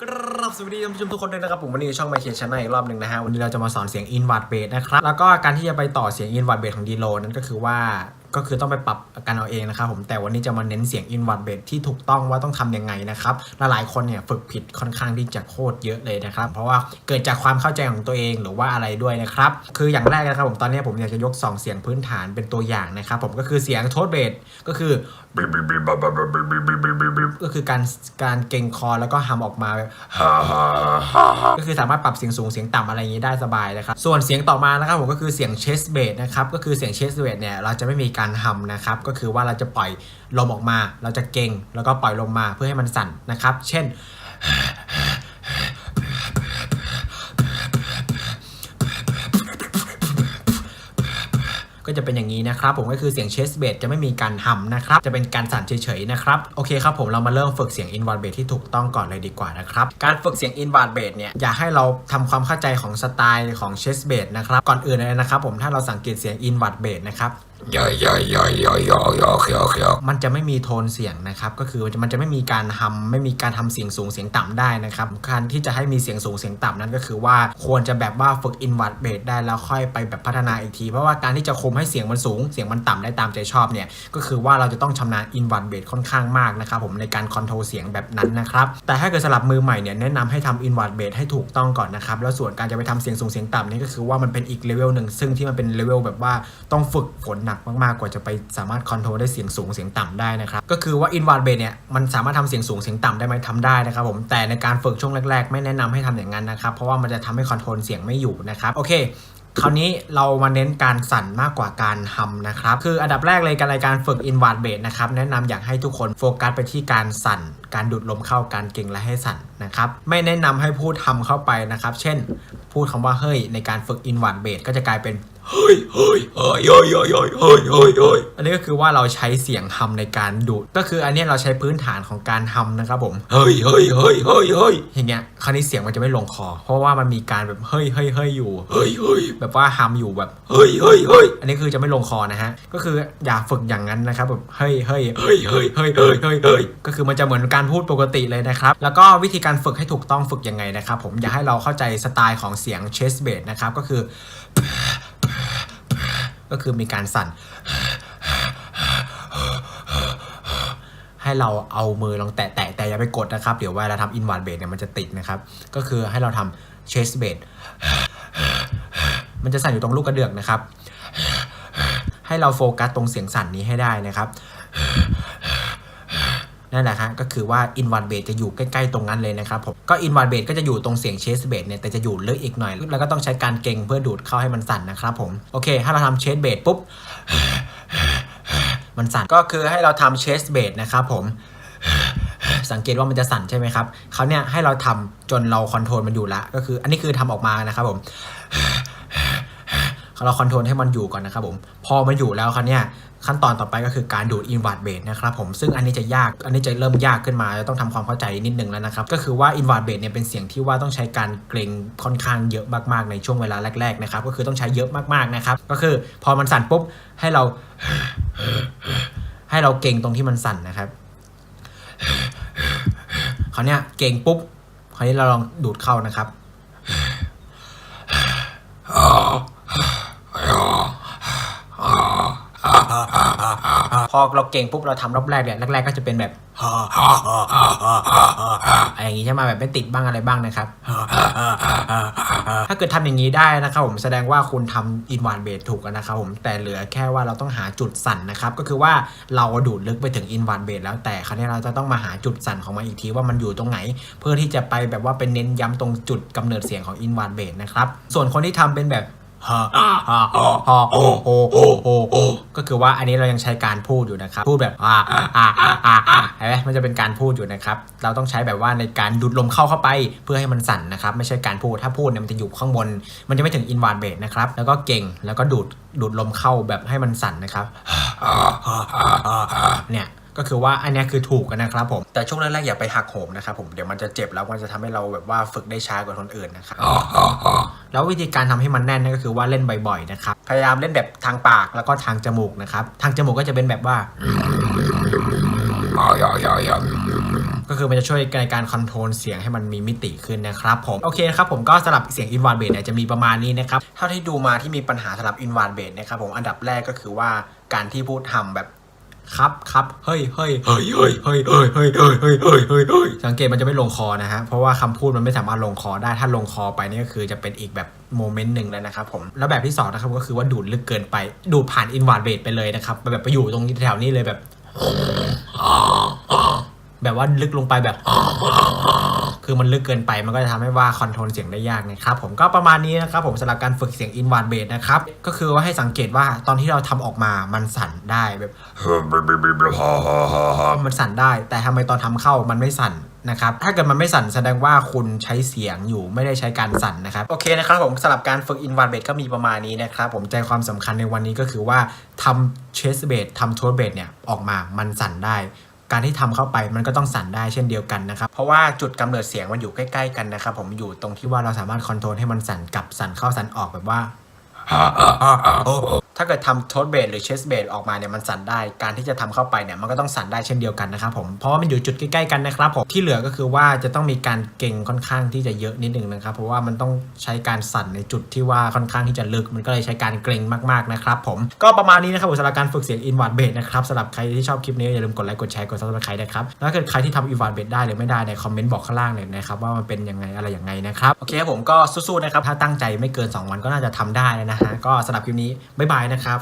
กรับสวัสดีท่านผู้ชมทุกคนด้วยนะครับผมวันนี้ช่องไมเคิลชันอีกรอบหนึ่งนะฮะวันนี้เราจะมาสอนเสียงอินวัตเบสนะครับแล้วก็การที่จะไปต่อเสียงอินวัตเบสของดีโลนั่นก็คือว่า ก็คือต้องไปปรับกันเอาเองนะครับผมแต่วันนี้จะมาเน้นเสียง invert bass ที่ถูกต้องว่าต้องทำยังไงนะครับและหลายคนเนี่ยฝึกผิดค่อนข้างที่จะโคตรเยอะเลยนะครับ เพราะว่าเกิดจากความเข้าใจของตัวเองหรือว่าอะไรด้วยนะครับคืออย่างแรกนะครับผมตอนนี้ผมอยากจะยกสองเสียงพื้นฐานเป็นตัวอย่างนะครับผมก็คือเสียงโทสเบสก็คือก็คือการการเก่งคอแล้วก็ฮัมออกมาก็คือสามารถปรับเสียงสูงเสียงต่ำอะไรอย่างนี้ได้สบายนะครับส่วนเสียงต่อมานะครับผมก็คือเสียงเชสเบสนะครับก็คือเสียงเชสเบสเนี่ยเราจะไม่มีการฮัมนะครับ ก็คือว่าเราจะปล่อยลมออกมา เราจะเก่งแล้วก็ปล่อยลมมาเพื่อให้มันสั่นนะครับ เช่น ก็จะเป็นอย่างนี้นะครับ ผมก็คือเสียงเชสเบสจะไม่มีการหัมนะครับ จะเป็นการสั่นเฉยๆนะครับ โอเคครับผมเรามาเริ่มฝึกเสียงอินว r ร์เบสที่ถูกต้องก่อนเลยดีกว่านะครับ การฝึกเสียงอินว r ร์เบสเนี่ยอยากให้เราทำความเข้าใจของสไตล์ของเชสเบสนะครับ ก่อนอื่นเลยนะครับ ผมถ้าเราสังเกตเสียงอินว r ร์เบสนะครับ ยอยยอยยอยยอยยอยยอยมันจะไม่มีโทนเสียงนะครับก็คือมันจะไม่มีการทำไม่มีการทำเสียงสูงเสียงต่ำได้นะครับการที่จะให้มีเสียงสูงเสียงต่ำนั้นก็คือว่าควรจะแบบว่าฝึกอินวัตเบสได้แล้วค่อยไปแบบพัฒนาอีกที เพราะว่าการที่จะคมให้เสียงมันสูงเสียงมันต่ำได้ตามใจชอบเนี่ยก็คือว่าเราจะต้องชำนาญอินวัตเบสค่อนข้างมากนะครับผมในการคอนโทรลเสียงแบบนั้นนะครับแต่ถ้าเกิดสลับมือใหม่เนี่ยแนะนำให้ทำอินวัตเบสให้ถูกต้องก่อนนะครับแล้วส่วนการจะไปทำเสียงสูงเสียงต่ำนี่ก็คือว่ามันเป็นอีกเลเวลหนึ่งซึ่งที่มันเป็นเลเวลแบบว่าต้องฝึกฝนหนักมากๆ กว่าจะไปสามารถคอนโทรลได้เสียงสูงเสียงต่ำได้นะครับก็คือว่า invert bass เนี่ยมันสามารถทำเสียงสูงเสียงต่ำได้ไหมทำได้นะครับผมแต่ในการฝึกช่วงแรก ๆ ไม่แนะนำให้ทำอย่างนั้นนะครับเพราะว่ามันจะทำให้คอนโทรลเสียงไม่อยู่นะครับโอเคคราวนี้เรามาเน้นการสั่นมากกว่าการฮัมนะครับ คืออันดับแรกเลยการรายการฝึก invert bass นะครับ แนะนำอยากให้ทุกคนโฟกัสไปที่การสั่น การดูดลมเข้าการเก่งและให้สั่นนะครับไม่แนะนำให้พูดทำเข้าไปนะครับ เช่น พูดคำว่าเฮ้ยในการฝึก invert bass ก็จะกลายเป็นเฮ้ยเฮ้ยเฮ้ยเฮ้ยเฮ้ยเฮ้ยเฮ้ยเฮ้ยเฮ้ยอันนี้ก็คือว่าเราใช้เสียงฮัมในการดูด ก็คืออันนี้เราใช้พื้นฐานของการฮัมนะครับผมเฮ้ยเฮ้ยเฮ้ยเฮ้ยเฮ้ยอย่างเงี้ยคราวนี้เสียงมันจะไม่ลงคอ เพราะว่ามันมีการแบบเฮ้ยเฮ้ยเฮ้ยอยู่เฮ้ยเฮ้ยแบบว่าฮัมอยู่แบบเฮ้ยเฮ้ยเฮ้ยอันนี้คือจะไม่ลงคอนะฮะก็คืออย่าฝึกอย่างนั้นนะครับแบบเฮ้ยเฮ้ยเฮ้ยเฮ้ยเฮ้ยเฮ้ยเฮ้ยเฮ้ยก็คือมันจะเหมือนการการพูดปกติเลยนะครับ แล้วก็วิธีการฝึกให้ถูกต้องฝึกยังไงนะครับ ผมอยากให้เราเข้าใจสไตล์ของเสียงเชสเบสนะครับ ก็คือ ก็คือมีการสั่น ให้เราเอามือลองแตะแตะแต่อย่าไปกดนะครับ เดี๋ยวเวลาทำอินว r ร์เบสเนี่ยมันจะติดนะครับ ก็คือให้เราทำเชสเบสมันจะสั่นอยู่ตรงลูกกระเดือกนะครับ ให้เราโฟกัสตรงเสียงสั่นนี้ให้ได้นะครับ นั่นแหละฮะก็คือว่า i n v e r t bass จะอยู่ใกล้ๆตรงนั้นเลยนะครับผมก็ i n v e r t bass ก็จะอยู่ตรงเสียง chest b a t เนี่ยแต่จะอยู่ลึกอีกหน่อย แล้วก็ต้องใช้การเก่งเพื่อดูดเข้าให้มันสั่นนะครับผมโอเค ถ้าเราทำ chest b a t ปุ๊บมันสั่นก็คือให้เราทำ chest b a t นะครับผมสังเกตว่ามันจะสั่นใช่ไหมครับเขาเนี่ยให้เราทำจนเราคอนโทรลมันอยู่ละก็คืออันนี้คือทำออกมานะครับผม เราคอนโทรลให้มันอยู่ก่อนนะครับผม พอมันอยู่แล้วครับเนี่ยขั้นตอนต่อไปก็คือการดูด invert bass นะครับผมซึ่งอันนี้จะยากอันนี้จะเริ่มยากขึ้นมาจะต้องทำความเข้าใจนิดนึงแล้วนะครับ ก็คือว่า invert bass เนี่ยเป็นเสียงที่ว่าต้องใช้การเกรงค่อนข้างเยอะมากๆในช่วงเวลาแรกๆนะครับก็คือต้องใช้เยอะมากๆนะครับก็คือพอมันสั่นปุ๊บให้เรา ให้เราเก่งตรงที่มันสั่นนะครับคราเนี้ยเก่งปุ๊บคราวนี้เราลองดูดเข้านะครับ พอเราเก่งปุ๊บเราทำรอบแรกเนี่ยแรกๆก็จะเป็นแบบอะไรอย่างงี้ใช่ไหมแบบไม่ติดบ้างอะไรบ้างนะครับ ถ้าเกิดทำอย่างนี้ได้นะครับผมแสดงว่าคุณทำอินวานเบสถูกนะครับผมแต่เหลือแค่ว่าเราต้องหาจุดสั่นนะครับก็คือว่าเราดูดลึกไปถึงอินวานเบสแล้วแต่คราวนี้เราจะต้องมาหาจุดสั่นของมันอีกทีว่ามันอยู่ตรงไหน เพื่อที่จะไปแบบว่าเป็นเน้นย้ำตรงจุดกำเนิดเสียงของอินวานเบสนะครับส่วนคนที่ทำเป็นแบบ ฮะฮะฮะฮะโอโอโอโอโอก็คือว่าอันนี้เรายังใช้การพูดอยู่นะครับ พูดแบบอ่าอ่าอ่าอ่าอ่าเห็นไหมมันจะเป็นการพูดอยู่นะครับ เราต้องใช้แบบว่าในการดูดลมเข้าเข้าไป เพื่อให้มันสั่นนะครับ ไม่ใช่การพูดถ้าพูดเนี่ยมันจะอยู่ข้างบน มันจะไม่ถึงอินวานเบสนะครับ แล้วก็เก่งแล้วก็ดูดดูดลมเข้าแบบให้มันสั่นนะครับเนี่ยก็คือว่าอันเนี้ยคือถูกกันนะครับผม แต่ช่วงแรกๆอย่าไปหักโหมนะครับผมเดี๋ยวมันจะเจ็บแล้วมันจะทำให้เราแบบว่าฝึกได้ช้ากว่าคนอื่นนะครับ แล้ววิธีการทำให้มันแน่นนั่นก็คือว่าเล่นบ่อยๆนะครับ พยายามเล่นแบบทางปากแล้วก็ทางจมูกนะครับ ทางจมูกก็จะเป็นแบบว่า ก็คือมันจะช่วยในการคอนโทรลเสียงให้มันมีมิติขึ้นนะครับผม โอเคนะครับผมก็สำหรับเสียงอินวานเบสเนี่ยจะมีประมาณนี้นะครับ เท่าที่ดูมาที่มีปัญหาสำหรับอินวานเบสนะครับผมอันดับแรกก็คือว่าการที่พูดทำแบบ ครับครับเฮ้ยเฮ้ยเฮ้ยเฮ้ยเฮ้ยเฮ้ยเฮ้ยเฮ้ยเฮ้ยเฮ้ยเฮ้ยเฮ้ยสังเกตมันจะไม่ลงคอนะฮะเพราะว่าคำพูดมันไม่สามารถลงคอได้ถ้าลงคอไปนี่ก็คือจะเป็นอีกแบบโมเมนต์หนึ่งแล้วนะครับผมแล้วแบบที่สองนะครับก็คือว่าดูดลึกเกินไป ดูดผ่านอินวาดเบสไปเลยนะครับแบบไปอยู่ตรงแถวนี้เลยแบบ แบบว่าลึกลงไปแบบ คือมันลึกเกินไปมันก็จะทำให้ว่าคอนโทรลเสียงได้ยากนะครับผมก็ประมาณนี้นะครับผมสำหรับการฝึกเสียงอินวาดเบสนะครับก็คือว่าให้สังเกตว่าตอนที่เราทำออกมามันสั่นได้แบบมันสั่นได้ แต่ทำไมตอนทำเข้ามันไม่สั่นนะครับถ้าเกิดมันไม่สั่นแสดงว่าคุณใช้เสียงอยู่ไม่ได้ใช้การสั่นนะครับโอเคนะครับผมสำหรับการฝึกอินว r เบ e ก็มีประมาณนี้นะครับผมใจความสำคัญในวันนี้ก็คือว่าทำเชสเบ e ทำทัวร์เบ e เนี่ยออกมามันสั่นได้ การที่ทำเข้าไปมันก็ต้องสั่นได้เช่นเดียวกันนะครับ เพราะว่าจุดกำเนิดเสียงมันอยู่ใกล้ ๆ กันนะครับ ผมอยู่ตรงที่ว่าเราสามารถคอนโทรลให้มันสั่นกลับสั่นเข้าสั่นออกแบบว่า ถ้าเกิดทำโทสเบสหรือเชสเบสออกมาเนี่ยมันสั่นได้ การที่จะทำเข้าไปเนี่ยมันก็ต้องสั่นได้เช่นเดียวกันนะครับผม เพราะว่ามันอยู่จุดใกล้ๆกันนะครับผม ที่เหลือก็คือว่าจะต้องมีการเก่งค่อนข้างที่จะเยอะนิดนึงนะครับ เพราะว่ามันต้องใช้การสั่นในจุดที่ว่าค่อนข้างที่จะลึก มันก็เลยใช้การเกรงมากๆนะครับผม ก็ประมาณนี้นะครับผมสำหรับการฝึกเสียงอินว r ดเบสนะครับสำหรับใครที่ชอบคลิปนี้อย่าลืมกดไลค์กดแชร์กดซับสไครต์นะครับแล้วถ้าเกิดใครที่ทำอินว r ดเบสได้หรือไม่ได้ในคอมเมนต์บอกข้างล่างหน่อยนะครับว่ามันเป็นยังไงอะไรยังไงนะครับโอเคผมก็สู้ๆนะครับถ้าตั้งใจไม่เกินสองวันก็น่าจะทำได้นะฮะก็สำหรับคลิปนี้บ๊ายบายนะครับ